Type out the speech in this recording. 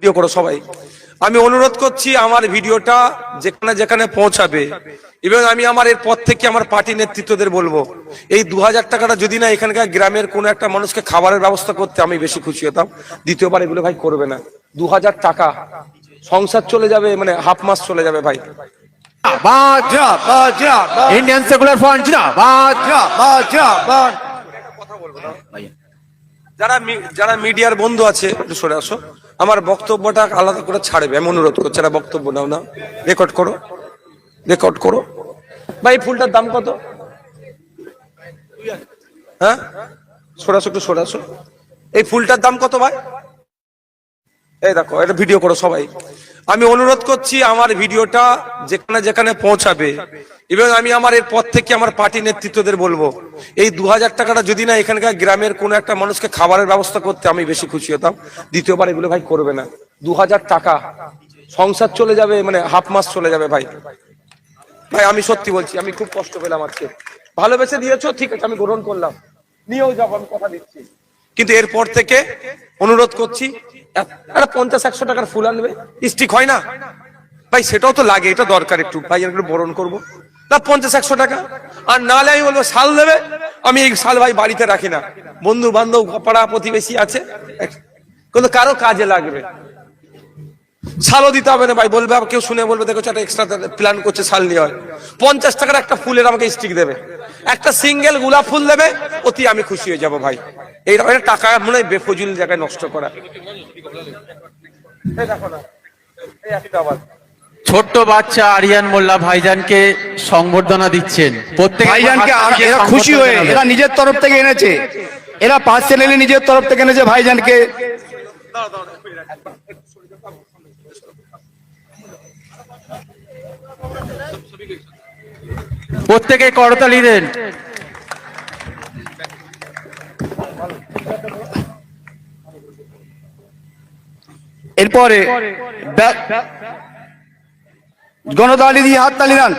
Video করো সবাই। আমি অনুরোধ করছি আমার ভিডিওটা যেখানে যেখানে পৌঁছাবে। এবং আমি আমার এর পর থেকে আমার পার্টি নেতৃত্বদের বলব এই দু হাজার টাকাটা যদি না এখানকার গ্রামের কোনো একটা মানুষকে খাবারের ব্যবস্থা করতে আমি বেশি খুশি হতাম। দ্বিতীয়বার এগুলো ভাই করবে না। দু হাজার টাকা সংসার চলে যাবে মানে হাফ মাস চলে যাবে ভাই। ইন্ডিয়ান সেকুলার ফ্রন্ট যারা যারা মিডিয়ার বন্ধু আছে একটু সরে আসো। আমার বক্তব্যটা আলাদা করে ছাড়বে, আমি অনুরোধ করছি, যারা বক্তব্য নাও না রেকর্ড করো রেকর্ড করো। ভাই, এই ফুলটার দাম কত? হ্যাঁ? সরাসো একটু সরাসো এই ফুলটার দাম কত ভাই? এই দেখো, এটা ভিডিও করো সবাই। আমি অনুরোধ করছি, আমার ভিডিওটা যেখানে যেখানে পৌঁছাবে। এবং আমি আমার এর পর থেকে আমার পার্টি নেতৃত্বদের বলব, এই দু হাজার টাকাটা যদি না এখানকার গ্রামের কোনো একটা মানুষকে খাবারের ব্যবস্থা করতে আমি বেশি খুশি হতাম। দ্বিতীয়বার এগুলো ভাই করবে না। দু হাজার টাকা, সংসার চলে যাবে মানে হাফ মাস চলে যাবে ভাই। ভাই, আমি সত্যি বলছি, আমি খুব কষ্ট পেলাম আজকে। ভালোবেসে দিয়েছ, ঠিক আছে, আমি গ্রহণ করলাম। নিয়েও যাব, আমি কথা দিচ্ছি। কিন্তু এরপর থেকে অনুরোধ করছি পঞ্চাশ, একশো টাকার ফুল আনবে। স্টিক হয় না? ভাই, সেটাও তো লাগে, এটা দরকার একটু। ভাই একটু বরণ করব। না, পঞ্চাশ, একশো টাকা। আর নাহলে আমি বলব, শাল দেবে। আমি এই শাল ভাই বাড়িতে রাখি না। বন্ধু বান্ধব পাড়া প্রতিবেশী আছে। কিন্তু কারও কাজে লাগবে। শালও দিতে হবে না ভাই বলবে আবার কেউ শুনে বলবে দেখো একটা এক্সট্রা প্ল্যান করছে শাল নিয়ে হয়। পঞ্চাশ টাকার একটা ফুলের আমাকে স্টিক দেবে। একটা সিঙ্গেল গোলাপ ফুল দেবে অতি আমি খুশি হয়ে যাব ভাই। একটা টাকা মনে হয় বেফজুল জায়গায় নষ্ট করা। এই দেখো না, এই একটা আবার। ছোট্ট বাচ্চা আরিয়ান মোল্লা ভাইজানকে সংবর্ধনা দিচ্ছেন। প্রত্যেক ভাইজানকে আর- এরা খুশি হয়ে এরা নিজের তরফ থেকে এনেছে। এরা পার্সোনালি নিজের তরফ থেকে এনেছে ভাইজানকে। প্রত্যেকে করতালি দেন। এরপরে গণতালি দিয়ে হাততালি দেন।